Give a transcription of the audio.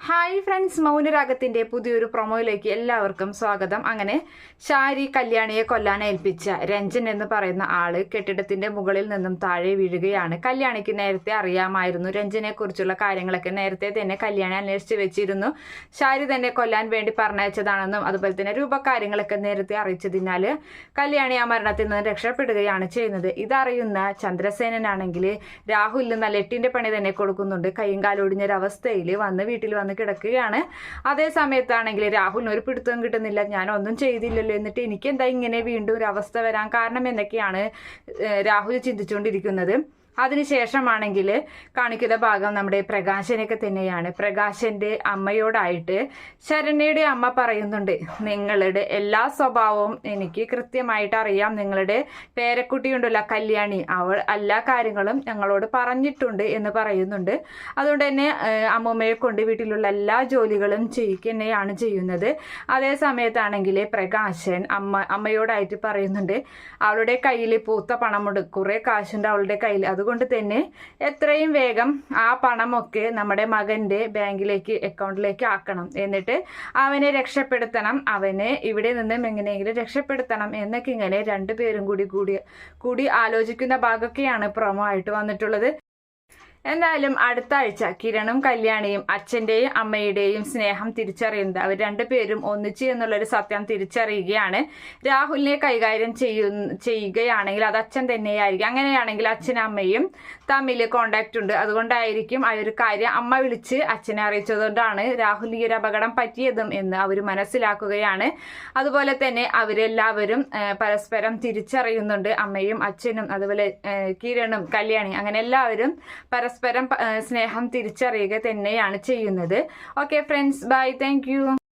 Hi friends മൗനരാഗത്തിന്റെ പുതിയൊരു പ്രൊമോയിലേക്ക് എല്ലാവർക്കും സ്വാഗതം. അങ്ങനെ ഷാരി കല്യാണിയെ കൊല്ലാൻ ഏൽപ്പിച്ച രഞ്ജൻ എന്ന് പറയുന്ന ആൾ കെട്ടിടത്തിന്റെ മുകളിൽ നിന്നും താഴെ വീഴുകയാണ്. കല്യാണിക്ക് നേരത്തെ അറിയാമായിരുന്നു രഞ്ജനെ കുറിച്ചുള്ള കാര്യങ്ങളൊക്കെ. നേരത്തെ തന്നെ കല്യാണി അന്വേഷിച്ച് വെച്ചിരുന്നു. ഷാരി തന്നെ കൊല്ലാൻ വേണ്ടി പറഞ്ഞയച്ചതാണെന്നും അതുപോലെ തന്നെ രൂപകാര്യങ്ങളൊക്കെ നേരത്തെ അറിയിച്ചതിനാൽ കല്യാണി ആ മരണത്തിൽ നിന്ന് രക്ഷപ്പെടുകയാണ് ചെയ്യുന്നത്. ഇതറിയുന്ന ചന്ദ്രസേനനാണെങ്കിൽ രാഹുലിന് നല്ല എട്ടിന്റെ പണി തന്നെ കൊടുക്കുന്നുണ്ട്. കൈയും കാലൊടിഞ്ഞൊരവസ്ഥയിൽ വന്ന് വീട്ടിൽ കിടക്കുകയാണ്. അതേ സമയത്താണെങ്കിൽ രാഹുലിന് ഒരു പിടുത്തം കിട്ടുന്നില്ല. ഞാൻ ഒന്നും ചെയ്തില്ലല്ലോ. എന്നിട്ട് എനിക്ക് എന്താ ഇങ്ങനെ വീണ്ടും ഒരു അവസ്ഥ വരാൻ കാരണം? എന്നൊക്കെയാണ് രാഹുൽ ചിന്തിച്ചുകൊണ്ടിരിക്കുന്നത്. അതിനുശേഷമാണെങ്കിൽ കാണിക്കുന്ന ഭാഗം നമ്മുടെ പ്രകാശനൊക്കെ തന്നെയാണ്. പ്രകാശന്റെ അമ്മയോടായിട്ട് ശരണ്യയുടെ അമ്മ പറയുന്നുണ്ട് നിങ്ങളുടെ എല്ലാ സ്വഭാവവും എനിക്ക് കൃത്യമായിട്ട് അറിയാം. നിങ്ങളുടെ പേരക്കുട്ടിയുണ്ടല്ലോ കല്യാണി അവൾ എല്ലാ കാര്യങ്ങളും ഞങ്ങളോട് പറഞ്ഞിട്ടുണ്ട് എന്ന് പറയുന്നുണ്ട്. അതുകൊണ്ട് തന്നെ അമ്മമ്മയെ കൊണ്ട് വീട്ടിലുള്ള എല്ലാ ജോലികളും ചെയ്യിക്കുന്നതാണ് ചെയ്യുന്നത്. അതേ സമയത്താണെങ്കിൽ പ്രകാശൻ അമ്മ അമ്മയോടായിട്ട് പറയുന്നുണ്ട് അവളുടെ കയ്യിൽ പൂത്ത പണമുണ്ട്. കുറേ കാശുണ്ട് അവളുടെ കയ്യിൽ അതുകൊണ്ട് തന്നെ എത്രയും വേഗം ആ പണമൊക്കെ നമ്മുടെ മകന്റെ ബാങ്കിലേക്ക് അക്കൗണ്ടിലേക്ക് ആക്കണം. എന്നിട്ട് അവനെ രക്ഷപ്പെടുത്തണം. അവനെ ഇവിടെ നിന്നും എങ്ങനെയെങ്കിലും രക്ഷപ്പെടുത്തണം എന്നൊക്കെ ഇങ്ങനെ രണ്ടുപേരും കൂടി കൂടി കൂടി ആലോചിക്കുന്ന ഭാഗമൊക്കെയാണ് പ്രൊമോ ആയിട്ട് വന്നിട്ടുള്ളത്. എന്തായാലും അടുത്ത ആഴ്ച കിരണും കല്യാണിയും അച്ഛന്റെയും അമ്മയുടെയും സ്നേഹം തിരിച്ചറിയുന്നത് അവർ രണ്ടുപേരും ഒന്നിച്ച് എന്നുള്ളൊരു സത്യം തിരിച്ചറിയുകയാണ്. രാഹുലിനെ കൈകാര്യം ചെയ്യു ചെയ്യുകയാണെങ്കിൽ അത് അച്ഛൻ തന്നെയായിരിക്കും. അങ്ങനെയാണെങ്കിൽ അച്ഛനും അമ്മയും തമ്മിൽ കോണ്ടാക്റ്റ് ഉണ്ട്. അതുകൊണ്ടായിരിക്കും ആ ഒരു കാര്യം അമ്മ വിളിച്ച് അച്ഛനെ അറിയിച്ചതുകൊണ്ടാണ് രാഹുൽ ഈ ഒരു അപകടം പറ്റിയതും എന്ന് അവർ മനസ്സിലാക്കുകയാണ്. അതുപോലെ തന്നെ അവരെല്ലാവരും പരസ്പരം തിരിച്ചറിയുന്നുണ്ട്. അമ്മയും അച്ഛനും അതുപോലെ കിരണും കല്യാണി അങ്ങനെ എല്ലാവരും പരസ്പരം പ- ആ, സ്നേഹം തിരിച്ചറിയുക തന്നെയാണ് ചെയ്യുന്നത്. Okay friends bye thank